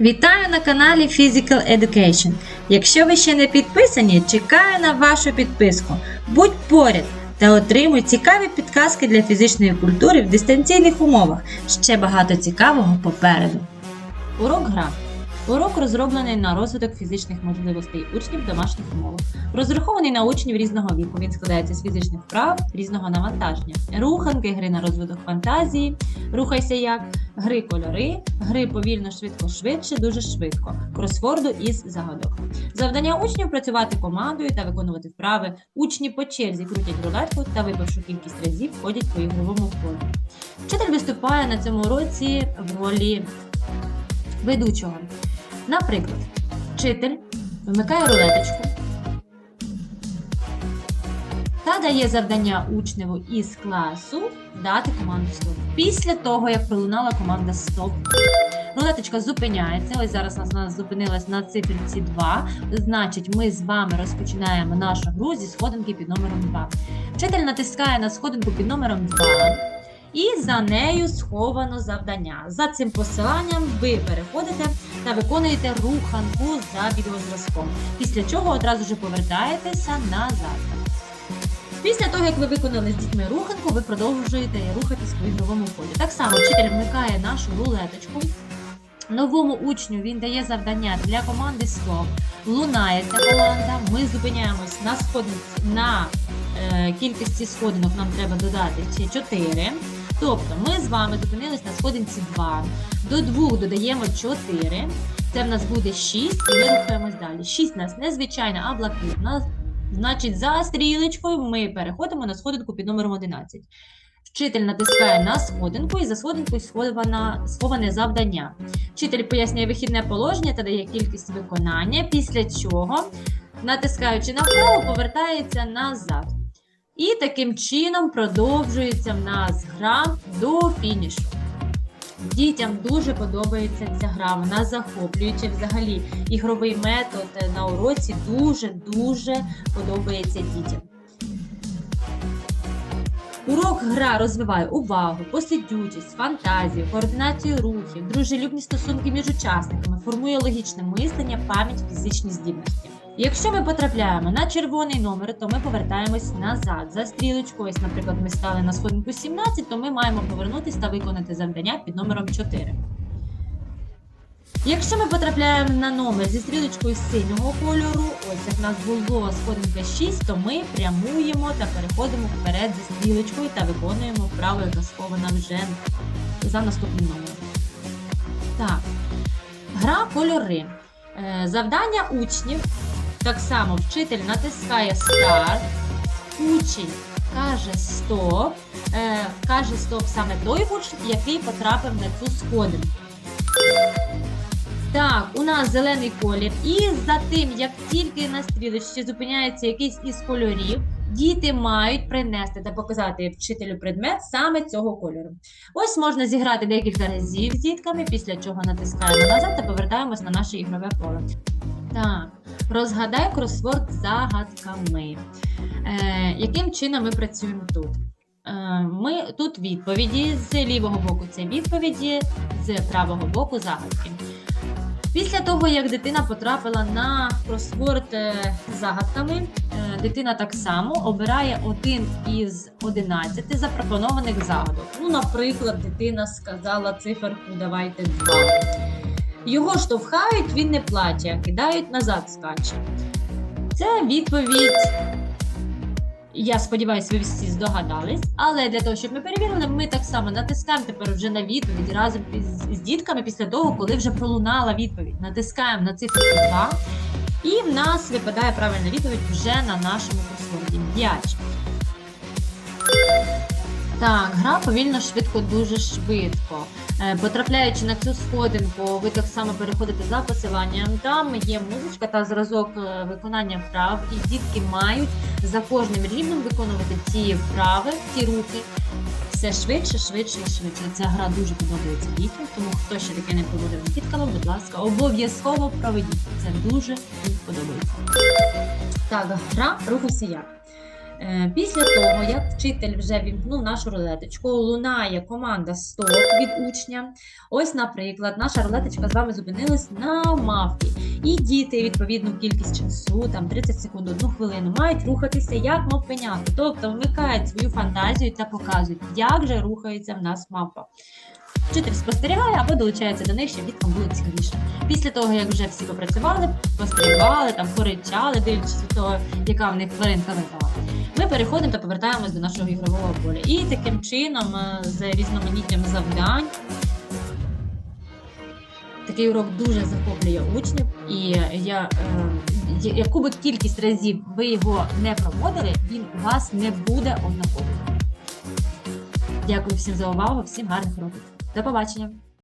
Вітаю на каналі Physical Education. Якщо ви ще не підписані, чекаю на вашу підписку. Будь поряд та отримуй цікаві підказки для фізичної культури в дистанційних умовах. Ще багато цікавого попереду. Урок гра. Урок розроблений на розвиток фізичних можливостей учнів в домашніх умовах. Розрахований на учнів різного віку. Він складається з фізичних вправ різного навантаження, руханки, гри на розвиток фантазії, рухайся як, гри кольори, гри повільно, швидко, швидше, дуже швидко, кросворду із загадок. Завдання учнів працювати командою та виконувати вправи. Учні по черзі крутять рулетку та випивши кількість разів ходять по ігровому полі. Вчитель виступає на цьому уроці в ролі ведучого. Наприклад, вчитель вмикає рулеточку та дає завдання учневу із класу дати команду стоп. Після того, як пролунала команда стоп, рулеточка зупиняється. Ось зараз вона зупинилась на циферці 2. Значить, ми з вами розпочинаємо нашу гру зі сходинки під номером 2. Вчитель натискає на сходинку під номером 2. І за нею сховано завдання. За цим посиланням ви переходите та виконуєте руханку за відеозразком. Після чого одразу ж повертаєтеся назад. Після того, як ви виконали з дітьми руханку, ви продовжуєте рухатись по ігровому полі. Так само вчитель вмикає нашу рулеточку. Новому учню він дає завдання для команди СТОП. Лунає ця команда. Ми зупиняємось на сходинці на е, кількості сходинок нам треба додати ще 4. Тобто ми з вами зупинились на сходинці 2. До 2 додаємо 4. Це в нас буде 6, і ми рухаємось далі. 6 у нас не звичайна, а блакитна. Значить, за стрілечкою ми переходимо на сходинку під номером 11. Вчитель натискає на сходинку і за сходинкою схована, сховане завдання. Вчитель пояснює вихідне положення та дає кількість виконання, після чого, натискаючи на вправо, повертається назад. І таким чином продовжується в нас гра до фінішу. Дітям дуже подобається ця гра, вона захоплююча взагалі. Ігровий метод на уроці дуже-дуже подобається дітям. Урок гра розвиває увагу, посидючість, фантазію, координацію рухів, дружелюбні стосунки між учасниками, формує логічне мислення, пам'ять, фізичні здібності. Якщо ми потрапляємо на червоний номер, то ми повертаємось назад. За стрілочкою, ось, наприклад, ми стали на сходинку 17, то ми маємо повернутися та виконати завдання під номером 4. Якщо ми потрапляємо на номер зі стрілочкою синього кольору, ось як в нас було сходинка 6, то ми прямуємо та переходимо вперед зі стрілочкою та виконуємо вправу, яка схована вже за наступним номером. Так, гра кольори. Е, Завдання учнів. Так само вчитель натискає старт, учень каже стоп, е, каже стоп саме той учень, який потрапив на цю сходинку. Так, у нас зелений колір. І за тим, як тільки на стрілочці зупиняється якийсь із кольорів, діти мають принести та показати вчителю предмет саме цього кольору. Ось можна зіграти декілька разів з дітками, після чого натискаємо назад та повертаємось на наше ігрове поле. Так, розгадай кросворд загадками. Е, яким чином ми працюємо тут? Е, ми тут відповіді з лівого боку це відповіді, з правого боку загадки. Після того, як дитина потрапила на кросворд е, загадками, е, дитина так само обирає один із 11 запропонованих загадок. Ну, наприклад, дитина сказала циферку давайте 2. Його штовхають, він не плаче, кидають назад скаче. Це відповідь. Я сподіваюся, ви всі здогадались. Але для того, щоб ми перевірили, ми так само натискаємо тепер вже на відповідь разом з дітками після того, коли вже пролунала відповідь. Натискаємо на цифру 2, і в нас випадає правильна відповідь вже на нашому кросворді. М'яч. Так, гра повільно, швидко, дуже швидко. Е, Потрапляючи на цю сходинку, ви так само переходите за посиланням. Там є музичка та зразок е, виконання вправ, і дітки мають за кожним рівнем виконувати ці вправи, ці рухи. Все швидше, швидше і швидше. Ця гра дуже подобається дітям, тому хто ще таке не проводив з будь ласка, обов'язково проведіть. Це дуже їм подобається. Так, гра рухайся як. Е, Після того, як вчитель вже вімкнув нашу рулеточку, лунає команда стоп від учня. Ось, наприклад, наша рулеточка з вами зупинилась на мавпі. І діти, відповідну кількість часу, там 30 секунд, 1 хвилину, мають рухатися як мавпенята. Тобто вмикають свою фантазію та показують, як же рухається в нас мавпа. Вчитель спостерігає або долучається до них, щоб діткам було цікавіше. Після того, як вже всі попрацювали, пострибали, там поричали, дивлячись від того, яка в них тваринка випала. Ми переходимо та повертаємось до нашого ігрового поля. І таким чином, е, з різноманіттям завдань, такий урок дуже захоплює учнів, і я, е, яку би кількість разів ви його не проводили, він у вас не буде однаковим. Дякую всім за увагу, всім гарних років. До побачення!